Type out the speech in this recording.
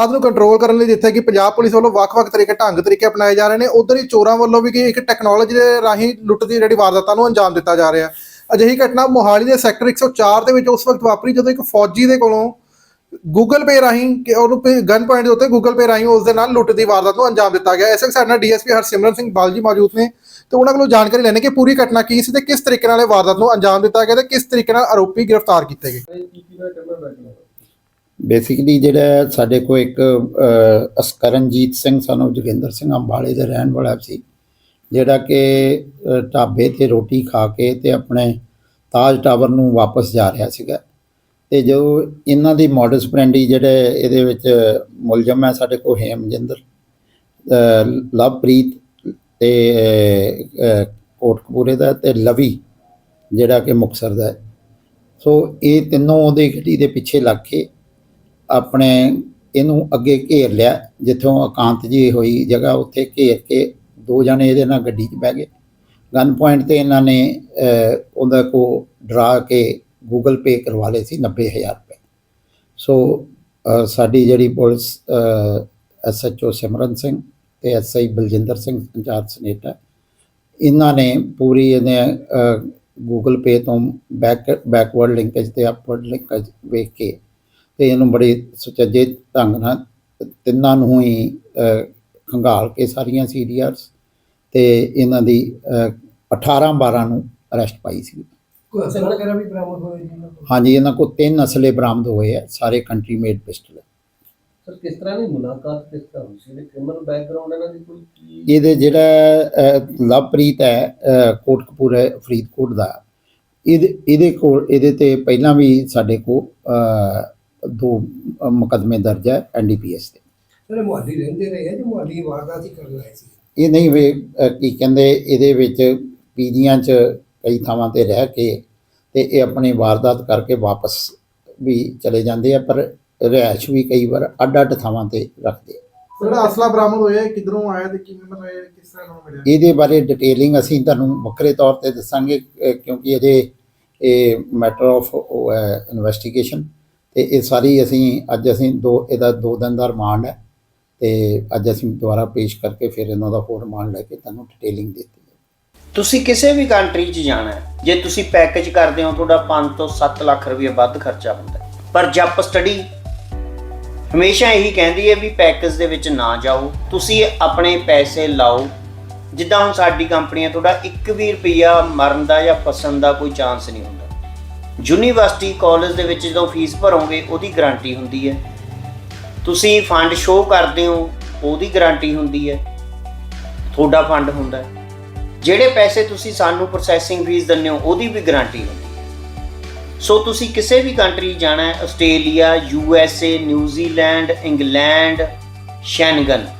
ਹਾਲਾਤ ਨੂੰ ਕੰਟਰੋਲ ਕਰਨ ਲਈ ਜਿੱਥੇ ਕਿ ਪੰਜਾਬ ਪੁਲਿਸ ਵੱਲੋਂ ਵੱਖ-ਵੱਖ ਤਰੀਕੇ, ਢੰਗ ਤਰੀਕੇ ਅਪਣਾਏ ਜਾ ਰਹੇ ਨੇ, ਉਧਰ ਹੀ ਚੋਰਾਂ ਵੱਲੋਂ ਵੀ ਕਿ ਇੱਕ ਟੈਕਨੋਲੋਜੀ ਦੇ ਰਾਹੀਂ ਲੁੱਟ ਦੀ ਜਿਹੜੀ ਵਾਰਦਾਤਾਂ ਨੂੰ ਅੰਜਾਮ ਦਿੱਤਾ ਜਾ ਰਿਹਾ। ਅਜਿਹੀ ਘਟਨਾ ਮੋਹਾਲੀ ਦੇ ਸੈਕਟਰ 104 ਦੇ ਵਿੱਚ ਉਸ ਵਕਤ ਵਾਪਰੀ ਜਦੋਂ ਇੱਕ ਫੌਜੀ ਦੇ ਕੋਲੋਂ ਗੂਗਲ ਪੇ ਰਾਹੀਂ ਕਿ ਉਹਨੂੰ ਗਨ ਪੁਆਇੰਟ ਦੇ ਉੱਤੇ ਗੂਗਲ ਪੇ ਰਾਹੀਂ ਉਸ ਦੇ ਨਾਲ ਲੁੱਟ ਦੀ ਵਾਰਦਾਤ ਨੂੰ ਅੰਜਾਮ ਦਿੱਤਾ ਗਿਆ। ਇਸ ਐਸਐਸ ਸਾਡੇ ਨਾਲ ਡੀਐਸਪੀ ਹਰਸਿਮਰਨ ਸਿੰਘ ਬਾਲਜੀ ਮੌਜੂਦ ਨੇ ਤੇ ਉਹਨਾਂ ਕੋਲੋਂ ਜਾਣਕਾਰੀ ਲੈਣੇ ਕਿ ਪੂਰੀ ਘਟਨਾ ਕੀ ਸੀ ਤੇ ਕਿਸ ਤਰੀਕੇ ਨਾਲ ਇਹ ਵਾਰਦਾਤ ਨੂੰ ਅੰਜਾਮ ਦਿੱਤਾ ਗਿਆ ਤੇ ਕਿਸ ਤਰੀਕੇ ਨਾਲ ਆਰੋਪੀ ਗ੍ਰਿਫਤਾਰ ਕੀਤੇ ਗਏ। ਬੇਸਿਕਲੀ ਜਿਹੜਾ ਸਾਡੇ ਕੋਲ ਇੱਕ ਅਸਕਰਨਜੀਤ ਸਿੰਘ ਸਾਨੂੰ ਜੋਗਿੰਦਰ ਸਿੰਘ ਅੰਬਾਲੇ ਦਾ ਰਹਿਣ ਵਾਲਾ ਸੀ ਜਿਹੜਾ ਕਿ ਢਾਬੇ ਤੇ ਰੋਟੀ ਖਾ ਕੇ ਤੇ ਆਪਣੇ ਤਾਜ ਟਾਵਰ ਨੂੰ ਵਾਪਸ ਜਾ ਰਿਹਾ ਸੀਗਾ। ਤੇ ਜੋ ਇਹਨਾਂ ਦੀ ਮੋਡਸ ਪ੍ਰੈਂਡੀ ਜਿਹੜੇ ਇਹਦੇ ਵਿੱਚ ਮੁਲਜ਼ਮ ਹੈ ਸਾਡੇ ਕੋਲ ਹੇਮਜਿੰਦਰ ਲਵਪ੍ਰੀਤ ਤੇ ਅਹ, ਕੋਟਕਪੂਰੇ ਦਾ ਤੇ ਲਵੀ ਜਿਹੜਾ ਕਿ ਮੁਕਤਸਰ ਦਾ ਸੋ ਇਹ ਤਿੰਨੋਂ ਉਹਦੇ ਗੱਡੀ ਦੇ ਪਿੱਛੇ ਲੱਗ ਕੇ ਆਪਣੇ ਇਹਨੂੰ ਅੱਗੇ ਘੇਰ ਲਿਆ ਜਿੱਥੋਂ ਇਕਾਂਤ ਜੀ ਹੋਈ ਜਗ੍ਹਾ ਉੱਥੇ ਘੇਰ ਕੇ ਦੋ ਜਣੇ ਇਹਦੇ ਨਾਲ ਗੱਡੀ 'ਚ ਬਹਿ ਗਏ। ਗਨ ਪੁਆਇੰਟ ਤੇ ਇਹਨਾਂ ਨੇ ਅਹ, ਉਹਦਾ ਕੋ ਡਰਾ ਕੇ ਗੂਗਲ ਪੇ ਕਰਵਾ ਲਏ ਸੀ 90000 ਰੁਪਏ। ਸੋ ਸਾਡੀ ਜਿਹੜੀ ਪੁਲਿਸ ਐਸਐਚਓ ਸਿਮਰਨ ਸਿੰਘ ਤੇ ਐਸਆਈ ਬਲਜਿੰਦਰ ਸਿੰਘ ਸੰਚਾਰ ਸਨੇਟਾ ਇਹਨਾਂ ਨੇ ਪੂਰੀ ਇਹਨੇ ਗੂਗਲ ਪੇ ਤੋਂ ਬੈਕ ਬੈਕਵਰਡ ਲਿੰਕੇਜ ਤੇ ਅਪਵਰਡ ਲਿੰਕੇਜ ਵੇਖ ਕੇ ਤੇ ਇਹਨੂੰ ਬੜੇ ਸੁਚੱਜੇ ਢੰਗ ਨਾਲ ਤਿੰਨਾਂ ਨੂੰ ਹੀ ਖੰਗਾਲ ਕੇ ਸਾਰੀਆਂ ਸੀਡੀਆਰਸ ਤੇ ਇਹਨਾਂ ਦੀ ਅਹ, 18 12 ਨੂੰ ਅਰੈਸਟ ਪਾਈ ਸੀ। ਕੋਈ ਅਸਲ ਵਗੈਰਾ ਵੀ ਬਰਾਮਦ ਹੋਏ ਜੀ? ਹਾਂਜੀ ਇਹਨਾਂ ਕੋਲ ਤਿੰਨ ਅਸਲੇ ਬਰਾਮਦ ਹੋਏ ਆ ਸਾਰੇ ਕੰਟਰੀ ਮੇਡ ਪਿਸਟਲ ਸਰ ਕਿਸ ਤਰ੍ਹਾਂ ਦੀ ਮੁਲਾਕਾਤ ਕਿਸ ਤਰ੍ਹਾਂ ਹੋਈ ਸੀ? ਕ੍ਰਿਮੀਨਲ ਬੈਕਗ੍ਰਾਉਂਡ ਇਹਨਾਂ ਦੀ ਕੋਈ ਕੀ? ਇਹਦੇ ਜਿਹੜਾ ਲਵਪ੍ਰੀਤ ਹੈ ਕੋਟਕਪੂਰੇ ਫਰੀਦਕੋਟ ਦਾ ਇਹਦੇ ਇਹਦੇ ਕੋਲ ਇਹਦੇ ਤੇ ਪਹਿਲਾਂ ਵੀ ਸਾਡੇ ਕੋਲ ਅਹ, ਦੋ ਮੁਕੱਦਮੇ ਦਰਜ ਹੈ ਐਨਡੀਪੀਐਸ ਤੇ। ਸਰ ਮੁਹਾਲੀ ਰਹਿੰਦੇ ਰਹੇ ਆ ਜੋ ਮੁਹਾਲੀ ਵਾਰਦਾਤ ਹੀ ਕਰਨ ਆਏ ਸੀ? ਇਹ ਨਹੀਂ ਵੇ ਕੀ ਕਹਿੰਦੇ ਇਹਦੇ ਵਿੱਚ ਪੀਜੀਆਂ 'ਚ ਕਈ ਥਾਵਾਂ ਤੇ ਰਹਿ ਕੇ ਤੇ ਇਹ ਆਪਣੀ ਵਾਰਦਾਤ ਕਰਕੇ ਵਾਪਸ ਵੀ ਚਲੇ ਜਾਂਦੇ ਆ ਪਰ ਰਿਹਾਇਸ਼ ਵੀ ਕਈ ਵਾਰ ਅੱਡ-ਅੱਡ ਥਾਵਾਂ ਤੇ ਰੱਖਦੇ ਆ। ਜਿਹੜਾ ਅਸਲਾ ਬਰਾਮਦ ਹੋਇਆ ਕਿੱਧਰੋਂ ਆਇਆ ਤੇ ਕਿਵੇਂ ਇਹ ਕਿਸ ਤਰ੍ਹਾਂ ਨੂੰ ਮਿਲਿਆ? ਇਹਦੇ ਬਾਰੇ ਡਿਟੇਲਿੰਗ ਅਸੀਂ ਤੁਹਾਨੂੰ ਵੱਖਰੇ ਤੌਰ ਤੇ ਦੱਸਾਂਗੇ ਕਿਉਂਕਿ ਇਹਦੇ ਇਹ ਮੈਟਰ ਆਫ ਇਨਵੈਸਟੀਗੇਸ਼ਨ ਤੇ ਇਹ ਸਾਰੀ ਅਸੀਂ ਅੱਜ ਅਸੀਂ ਦੋ ਇਹਦਾ ਦੋ ਦਿਨ ਦਾ ਰਿਮਾਂਡ ਹੈ ਤੇ ਅੱਜ ਅਸੀਂ ਦੁਬਾਰਾ ਪੇਸ਼ ਕਰਕੇ ਫਿਰ ਇਹਨਾਂ ਦਾ ਹੋਰ ਰਿਮਾਂਡ ਲੈ ਕੇ ਤੁਹਾਨੂੰ ਡਿਟੇਲਿੰਗ ਦਿੱਤੀ ਤੁਸੀਂ ਕਿਸੇ ਵੀ ਕੰਟਰੀ 'ਚ ਜਾਣਾ ਹੈ, ਜੇ ਤੁਸੀਂ ਪੈਕੇਜ ਕਰਦੇ ਹੋ, ਤੁਹਾਡਾ 5 ਤੋਂ 7 ਲੱਖ ਰੁਪਏ ਵੱਧ ਖਰਚਾ ਹੁੰਦਾ ਹੈ। ਪਰ ਜੱਪ ਸਟੱਡੀ ਹਮੇਸ਼ਾ ਇਹੀ ਕਹਿੰਦੀ ਹੈ ਵੀ ਪੈਕੇਜ ਦੇ ਵਿੱਚ ਨਾ ਜਾਓ, ਤੁਸੀਂ ਆਪਣੇ ਪੈਸੇ ਲਾਓ। ਜਿੱਦਾਂ ਹੁਣ ਸਾਡੀ ਕੰਪਨੀ ਹੈ, ਤੁਹਾਡਾ 1 ਵੀ ਰੁਪਿਆ ਮਰਨ ਦਾ ਜਾਂ ਫਸਣ ਦਾ ਕੋਈ ਚਾਂਸ ਨਹੀਂ ਹੁੰਦਾ। ਯੂਨੀਵਰਸਿਟੀ ਕਾਲਜ ਦੇ ਵਿੱਚ ਜਦੋਂ ਫੀਸ ਭਰੋਗੇ, ਉਹਦੀ ਗਾਰੰਟੀ ਹੁੰਦੀ ਹੈ। ਤੁਸੀਂ ਫੰਡ ਸ਼ੋਅ ਕਰਦੇ ਹੋ, ਉਹਦੀ ਗਾਰੰਟੀ ਹੁੰਦੀ ਹੈ। ਤੁਹਾਡਾ ਫੰਡ ਹੁੰਦਾ ਹੈ। ਜਿਹੜੇ ਪੈਸੇ ਤੁਸੀਂ ਸਾਨੂੰ ਪ੍ਰੋਸੈਸਿੰਗ ਫੀਸ ਦਿੰਦੇ ਹੋ, ਉਹਦੀ ਵੀ ਗਾਰੰਟੀ ਹੁੰਦੀ ਹੈ। ਸੋ ਤੁਸੀਂ ਕਿਸੇ ਵੀ ਕੰਟਰੀ ਜਾਣਾ ਹੈ, Australia U S A New Zealand England Schengen